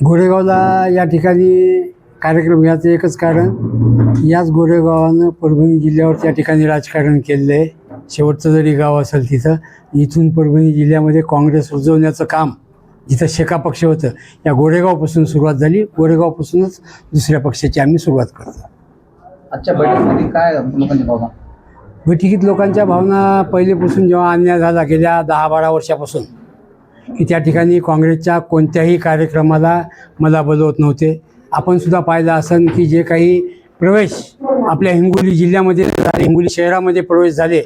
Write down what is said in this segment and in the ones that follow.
गोरेगावला या ठिकाणी कार्यक्रम घ्यायचं एकच कारण याच गोरेगावानं परभणी जिल्ह्यावर त्या ठिकाणी राजकारण केलेलं आहे. शेवटचं जरी गाव असेल तिथं इथून परभणी जिल्ह्यामध्ये काँग्रेस रुजवण्याचं काम जिथं शेका पक्ष होतं या गोरेगावपासून सुरुवात झाली. गोरेगावपासूनच दुसऱ्या पक्षाची आम्ही सुरुवात करतो. आजच्या बैठकीमध्ये काय लोकांची भावना? बैठकीत लोकांच्या भावना पहिलेपासून जेव्हा अन्याय झाला गेल्या दहा बारा वर्षापासून की त्या ठिकाणी काँग्रेसच्या कोणत्याही कार्यक्रमाला मला बोलवत नव्हते. आपण सुद्धा पाहिलं असन की जे काही प्रवेश आपल्या हिंगोली जिल्ह्यामध्ये झाले हिंगोली शहरामध्ये प्रवेश झाले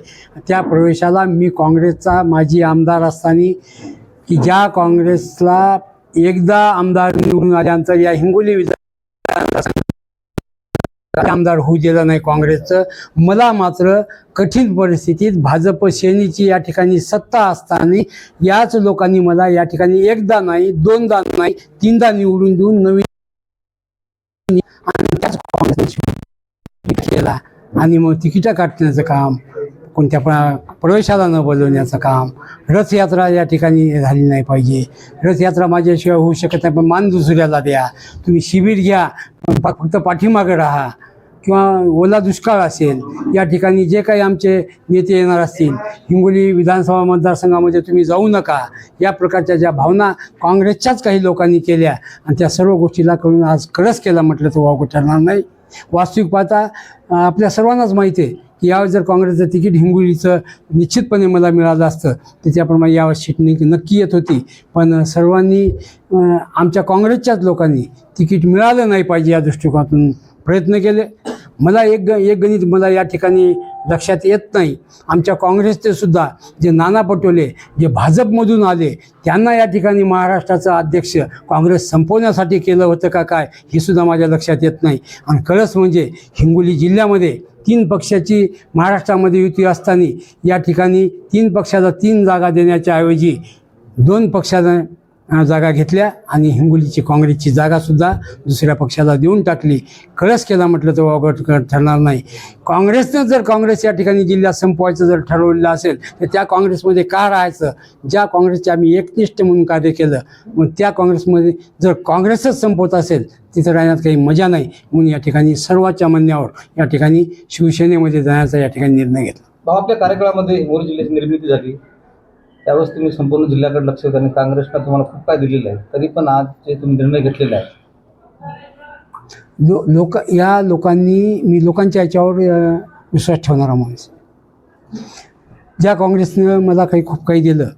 त्या प्रवेशाला मी काँग्रेसचा माजी आमदार असताना की ज्या काँग्रेसला एकदा आमदार निवडून आल्यानंतर या हिंगोली विधान आमदार होऊ दिलं नाही काँग्रेसचं. मला मात्र कठीण परिस्थितीत भाजप सेनेची या ठिकाणी सत्ता असताना याच लोकांनी मला या ठिकाणी एकदा नाही दोनदा नाही तीनदा निवडून देऊन नवीन आणि त्याच काँग्रेस केला. आणि मग तिकिटं काटण्याचं काम कोणत्या प प्रवेशाला न बोलवण्याचं काम. रथयात्रा या ठिकाणी झाली नाही पाहिजे. रथयात्रा माझ्याशिवाय होऊ शकत नाही पण मान दुसऱ्याला द्या. तुम्ही शिबिर घ्या पण फक्त पाठीमागे राहा. किंवा ओला दुष्काळ असेल या ठिकाणी जे काही आमचे नेते येणार असतील हिंगोली विधानसभा मतदारसंघामध्ये तुम्ही जाऊ नका. या प्रकारच्या ज्या भावना काँग्रेसच्याच काही लोकांनी केल्या आणि त्या सर्व गोष्टीला करून आज कळस केला म्हटलं तर वावगं ठरणार नाही. वास्तविक पाहता आपल्या सर्वांनाच माहिती आहे यावेळेस जर काँग्रेसचं तिकीट हिंगोलीचं निश्चितपणे मला मिळालं असतं तर यावेळेस शिटणी नक्की येत होती. पण सर्वांनी आमच्या काँग्रेसच्याच लोकांनी तिकीट मिळालं नाही पाहिजे या दृष्टिकोनातून प्रयत्न केले. मला एक ग एक गणित मला या ठिकाणी लक्षात येत नाही. आमच्या काँग्रेसचे सुद्धा जे नाना पटोले जे भाजपमधून आले त्यांना या ठिकाणी महाराष्ट्राचा अध्यक्ष काँग्रेस संपवण्यासाठी केलं होतं का काय हे सुद्धा माझ्या लक्षात येत नाही. आणि कळस म्हणजे हिंगोली जिल्ह्यामध्ये तीन पक्षाची महाराष्ट्रामध्ये युती असताना या ठिकाणी तीन पक्षाला तीन जागा देण्याच्या ऐवजी दोन पक्षाला जागा घेतल्या आणि हिंगोलीची काँग्रेसची जागासुद्धा दुसऱ्या पक्षाला देऊन टाकली. कळस केला म्हटलं तर अवघड ठरणार नाही. काँग्रेसनं जर काँग्रेस या ठिकाणी जिल्ह्यात संपवायचं जर ठरवलेलं असेल तर त्या काँग्रेसमध्ये का राहायचं? ज्या काँग्रेसचे आम्ही एकनिष्ठ म्हणून कार्य केलं मग त्या काँग्रेसमध्ये जर काँग्रेसच संपवत असेल तिथं राहण्यात काही मजा नाही. म्हणून या ठिकाणी सर्वांच्या म्हणण्यावर या ठिकाणी शिवसेनेमध्ये जाण्याचा या ठिकाणी निर्णय घेतला. आपल्या कार्यकाळामध्ये हिंगोली जिल्ह्याची निर्मिती झाली. त्यावेळेस तुम्ही संपूर्ण जिल्ह्याकडे लक्ष देता आणि काँग्रेसनं तुम्हाला खूप काय दिलेलं आहे. तरी पण आज जे तुम्ही निर्णय घेतलेला आहे. लो लोक या लोकांनी मी लोकांच्या याच्यावर विश्वास ठेवणारा माणूस ज्या काँग्रेसनं मला काही खूप काही दिलं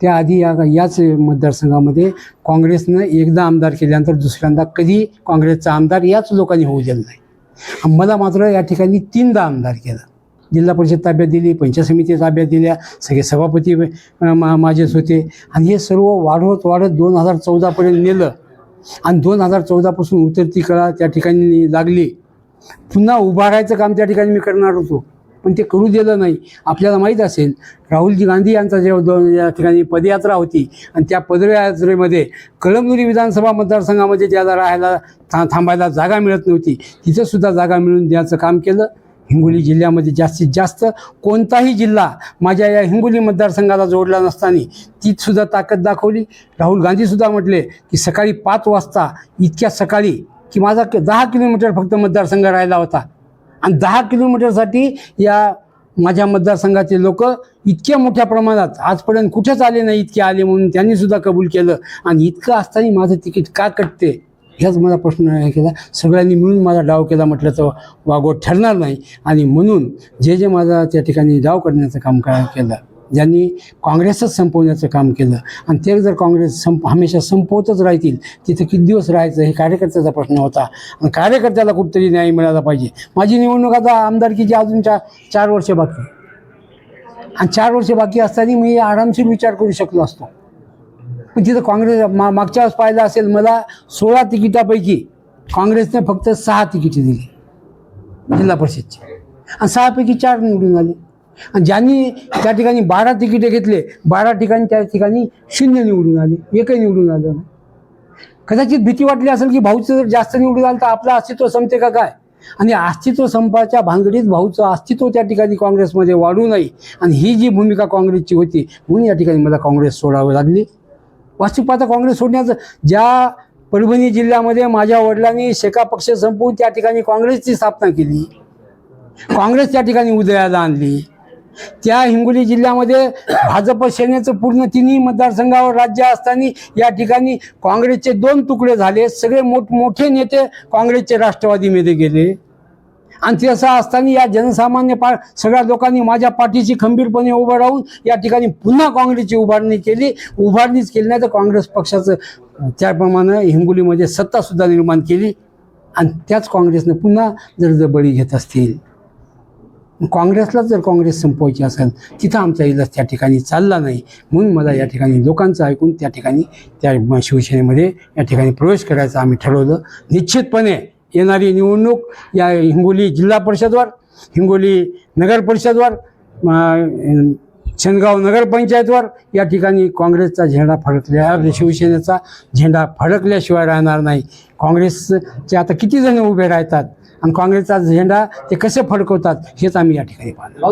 त्याआधी या याच मतदारसंघामध्ये काँग्रेसनं एकदा आमदार केल्यानंतर दुसऱ्यांदा कधी काँग्रेसचा आमदार याच लोकांनी होऊ दिला नाही. मला मात्र या ठिकाणी तीनदा आमदार केलं. जिल्हा परिषद ताब्यात दिली पंचायत समिती ताब्यात दिल्या सगळे सभापती मा माझेच होते. आणि हे सर्व वाढवत वाढत दोन हजार चौदापर्यंत नेलं. आणि दोन हजार चौदापासून उतरती कळा त्या ठिकाणी लागली. पुन्हा उभारायचं काम त्या ठिकाणी मी करणार होतो. पण ते करू दिलं नाही. आपल्याला माहीत असेल राहुलजी गांधी यांचा जेव्हा दोन या ठिकाणी पदयात्रा होती आणि त्या पदयात्रेमध्ये कळमनुरी विधानसभा मतदारसंघामध्ये ज्याला राहायला था थांबायला जागा मिळत नव्हती तिथंसुद्धा जागा मिळून द्यायचं काम केलं. हिंगोली जिल्ह्यामध्ये जास्तीत जास्त कोणताही जिल्हा माझ्या या हिंगोली मतदारसंघाला जोडला नसताना तीचसुद्धा ताकद दाखवली. राहुल गांधीसुद्धा म्हटले की सकाळी पाच वाजता इतक्या सकाळी की माझा दहा किलोमीटर फक्त मतदारसंघ राहिला होता. आणि दहा किलोमीटरसाठी या माझ्या मतदारसंघाचे लोक इतक्या मोठ्या प्रमाणात आजपर्यंत कुठेच आले नाही इतके आले म्हणून त्यांनीसुद्धा कबूल केलं. आणि इतकं असताना माझं तिकीट का कटते? ह्याच मला प्रश्न हे केला. सगळ्यांनी मिळून माझा डाव केला म्हटलं तर वागवत ठरणार नाही. आणि म्हणून जे जे माझा त्या ठिकाणी डाव करण्याचं काम काय केलं ज्यांनी काँग्रेसच संपवण्याचं काम केलं आणि ते जर काँग्रेस संप हमेशा संपवतच राहतील तिथं किती दिवस राहायचं हे कार्यकर्त्याचा प्रश्न होता. आणि कार्यकर्त्याला कुठतरी न्याय मिळाला पाहिजे. माझी निवडणूक आता आमदारकीची अजून चार चार वर्ष बाकी. आणि चार वर्ष बाकी असताना मी आरामशीर विचार करू शकलो असतो. पण तिथं काँग्रेस मा मागच्या वेळेस पाहिलं असेल मला सोळा तिकिटापैकी काँग्रेसने फक्त सहा तिकिटे दिली. जिल्हा परिषदची. आणि सहापैकी चार निवडून आले. आणि ज्यांनी त्या ठिकाणी बारा तिकिटे घेतले बारा ठिकाणी त्या ठिकाणी शून्य निवडून आले एकही निवडून आलं नाही. कदाचित भीती वाटली असेल की भाऊचं जर जास्त निवडून आलं तर आपलं अस्तित्व संपते का काय? आणि अस्तित्व संपाच्या भानगडीत भाऊचं अस्तित्व त्या ठिकाणी काँग्रेसमध्ये वाढू नये. आणि ही जी भूमिका काँग्रेसची होती म्हणून या ठिकाणी मला काँग्रेस सोडावी लागली. वास्तविक काँग्रेस सोडण्याचं ज्या परभणी जिल्ह्यामध्ये माझ्या वडिलांनी शेका पक्ष संपवून त्या ठिकाणी काँग्रेसची स्थापना केली काँग्रेस त्या ठिकाणी उदयाला आणली. त्या हिंगोली जिल्ह्यामध्ये भाजप सेनेचं पूर्ण तिन्ही मतदारसंघावर राज्य असताना या ठिकाणी काँग्रेसचे दोन तुकडे झाले. सगळे मोठमोठे नेते काँग्रेसचे राष्ट्रवादीमध्ये गेले. आणि ते असं असताना या जनसामान्य पा सगळ्या लोकांनी माझ्या पाठीशी खंबीरपणे उभं राहून या ठिकाणी पुन्हा काँग्रेसची उभारणी केली. उभारणीच केली नाही तर काँग्रेस पक्षाचं त्याप्रमाणे हिंगोलीमध्ये सत्तासुद्धा निर्माण केली. आणि त्याच काँग्रेसनं पुन्हा जर जर बळी घेत असतील काँग्रेसला जर काँग्रेस संपवायची असेल तिथं आमचा इलाज त्या ठिकाणी चालला नाही. म्हणून मला या ठिकाणी लोकांचं ऐकून त्या ठिकाणी त्या शिवसेनेमध्ये या ठिकाणी प्रवेश करायचा आम्ही ठरवलं. निश्चितपणे येणारी निवडणूक या हिंगोली जिल्हा परिषदवर हिंगोली नगर परिषदवर शनगाव नगरपंचायतवर या ठिकाणी काँग्रेसचा झेंडा फडकल्या शिवसेनेचा झेंडा फडकल्याशिवाय राहणार नाही. काँग्रेसचे आता किती जण उभे राहतात आणि काँग्रेसचा झेंडा ते कसे फडकवतात हेच आम्ही या ठिकाणी पाहतो